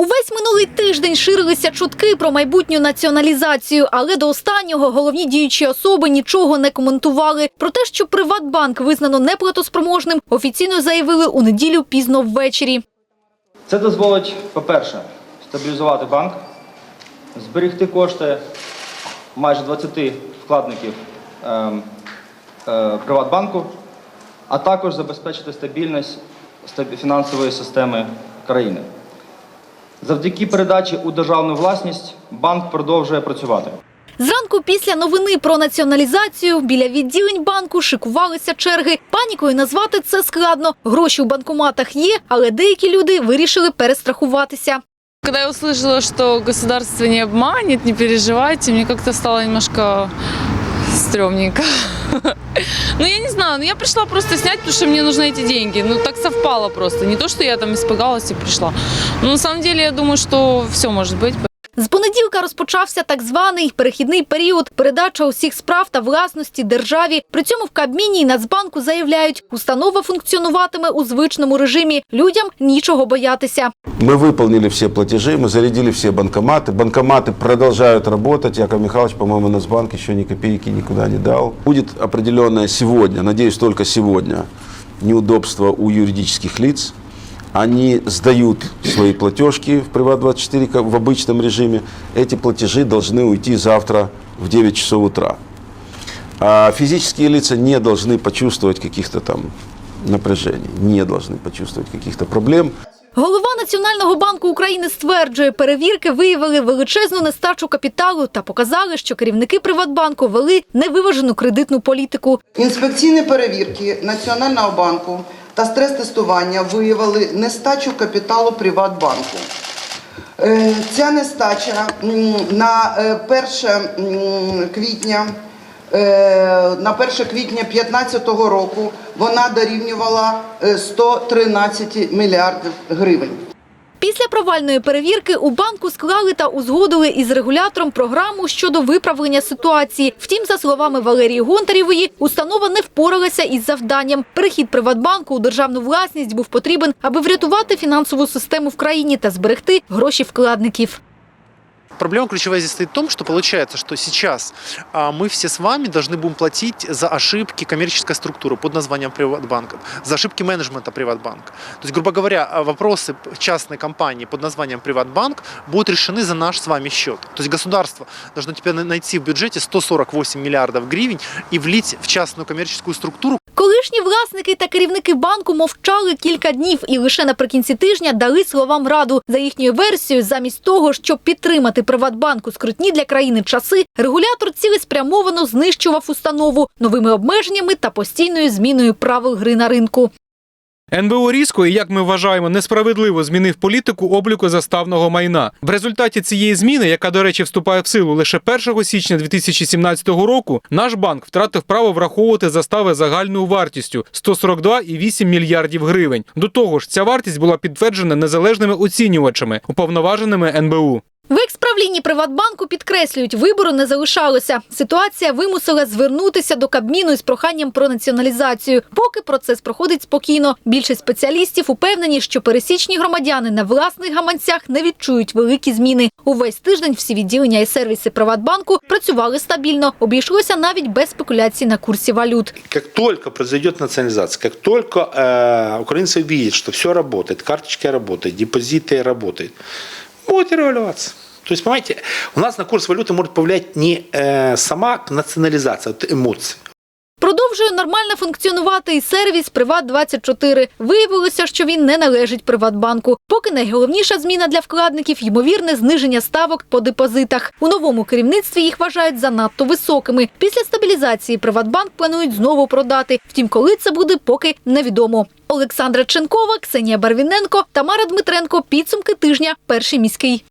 Увесь минулий тиждень ширилися чутки про майбутню націоналізацію, але до останнього головні діючі особи нічого не коментували. Про те, що Приватбанк визнано неплатоспроможним, офіційно заявили у неділю пізно ввечері. Це дозволить, по-перше, стабілізувати банк, зберегти кошти майже 20 вкладників ем, е, Приватбанку, а також забезпечити стабільність фінансової системи країни. Завдяки передачі у державну власність банк продовжує працювати. Зранку після новини про націоналізацію біля відділень банку шикувалися черги. Панікою назвати це складно. Гроші у банкоматах є, але деякі люди вирішили перестрахуватися. Когда я услышала, что государство не обманет, не переживайте, мне как-то стало немножко стрёмненько. Ну, я не знаю, ну я пришла просто снять, потому что мне нужны эти деньги. Ну, так совпало просто. Не то, что я там испугалась и пришла. Но на самом деле я думаю, что все может быть. З розпочався так званий перехідний період, передача усіх справ та власності державі. При цьому в Кабміні і Нацбанку заявляють, установа функціонуватиме у звичному режимі. Людям нічого боятися. Мы выполнили все платежи, мы зарядили все банкоматы. Банкоматы продолжают работать. Яков Михайлович, по-моему, Нацбанк еще ни копейки никуда не дал. Будет определенное сегодня, надеюсь, только сегодня, неудобство у юридических лиц. Они сдают свои платежки в Приват24 как в обычном режиме. Эти платежи должны уйти завтра в 9 часов утра. А физические лица не должны почувствовать каких-то там напряжений, не должны почувствовать каких-то проблем. Голова Національного банку України стверджує, перевірки виявили величезну нестачу капіталу та показали, що керівники Приватбанку вели невиважену кредитну політику. Інспекційні перевірки Національного банку та стрес-тестування виявили нестачу капіталу Приватбанку. Е, Ця нестача на е, 1 квітня е, на 1 квітня 2015 року вона дорівнювала е, 113 мільярдів гривень. Після провальної перевірки у банку склали та узгодили із регулятором програму щодо виправлення ситуації. Втім, за словами Валерії Гонтарєвої, установа не впоралася із завданням. Перехід Приватбанку у державну власність був потрібен, аби врятувати фінансову систему в країні та зберегти гроші вкладників. Проблема ключевая здесь стоит в том, что получается, что сейчас а, мы все с вами должны будем платить за ошибки коммерческой структуры под названием Приватбанка, за ошибки менеджмента Приватбанка. То есть, грубо говоря, а, вопросы частной компании под названием Приватбанк будут решены за наш с вами счет. То есть государство должно теперь на- найти в бюджете 148 миллиардов гривен и влить в частную коммерческую структуру, Колишні власники та керівники банку мовчали кілька днів і лише наприкінці тижня дали словам раду. За їхньою версією, замість того, щоб підтримати Приватбанк у скрутні для країни часи, регулятор цілеспрямовано знищував установу новими обмеженнями та постійною зміною правил гри на ринку. НБУ різко і, як ми вважаємо, несправедливо змінив політику обліку заставного майна. В результаті цієї зміни, яка, до речі, вступає в силу лише 1 січня 2017 року, наш банк втратив право враховувати застави загальною вартістю 142,8 мільярдів гривень. До того ж, ця вартість була підтверджена незалежними оцінювачами, уповноваженими НБУ В експравлінні Приватбанку підкреслюють, вибору не залишалося. Ситуація вимусила звернутися до Кабміну із проханням про націоналізацію. Поки процес проходить спокійно. Більшість спеціалістів упевнені, що пересічні громадяни на власних гаманцях не відчують великі зміни. Увесь тиждень всі відділення і сервіси Приватбанку працювали стабільно. Обійшлося навіть без спекуляцій на курсі валют. Как только произойдет национализация, как только э, украинцы увидят, что все работает, карточки работают, депозиты работают, будет регулироваться. То есть, понимаете, у нас на курс валюты может повлиять не э, сама национализация, а эмоции. Продовжує нормально функціонувати і сервіс Приват24. Виявилося, що він не належить Приватбанку. Поки найголовніша зміна для вкладників – ймовірне зниження ставок по депозитах. У новому керівництві їх вважають занадто високими. Після стабілізації Приватбанк планують знову продати. Втім, коли це буде, поки невідомо. Олександра Ченкова, Ксенія Барвіненко, Тамара Дмитренко. Підсумки тижня. Перший міський.